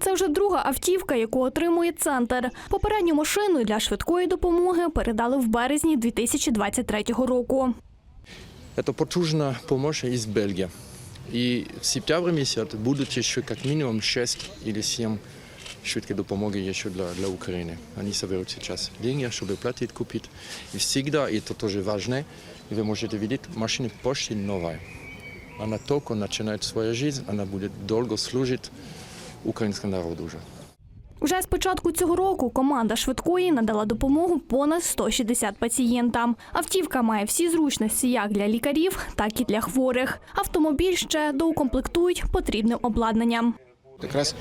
Це вже друга автівка, яку отримує центр. Попередню машину для швидкої допомоги передали в березні 2023 року. Это потужна помощь из Бельгии. И в сентябре месяце будут еще как минимум 6 или 7 швидкой допомоги еще для, для Украины. Они соберут сейчас деньги, чтобы платить, купить. И всегда, и это тоже важно, и вы можете видеть, машина почти новая. Она только начинает свою жизнь, она будет долго служить украинскому народу уже. Уже з початку цього року команда швидкої надала допомогу понад 160 пацієнтам. Автівка має всі зручності як для лікарів, так і для хворих. Автомобіль ще доукомплектують потрібним обладнанням. Якраз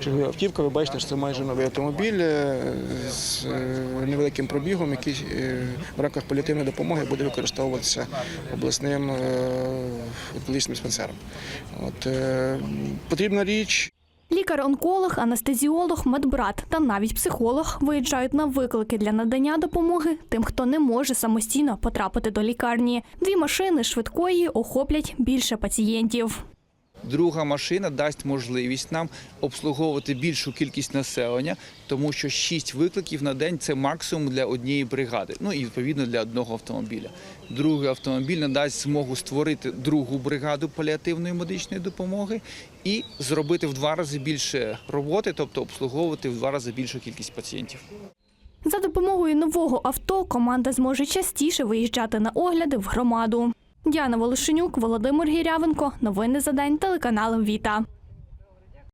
чергова автівка, ви бачите, що це майже новий автомобіль е, з е, невеликим пробігом, який е, в рамках паліативної допомоги буде використовуватися обласним онкологічним диспансером. От, потрібна річ, Лікар-онколог, анестезіолог, медбрат та навіть психолог виїжджають на виклики для надання допомоги тим, хто не може самостійно потрапити до лікарні. Дві машини швидкої охоплять більше пацієнтів. Друга машина дасть можливість нам обслуговувати більшу кількість населення, тому що 6 викликів на день це максимум для однієї бригади. Ну і відповідно для одного автомобіля. Другий автомобіль надасть змогу створити другу бригаду паліативної медичної допомоги і зробити в два рази більше роботи, тобто обслуговувати в два рази більшу кількість пацієнтів. За допомогою нового авто команда зможе частіше виїжджати на огляди в громаду. Діана Волошенюк, Володимир Гірявенко. Новини за день. Телеканал Віта.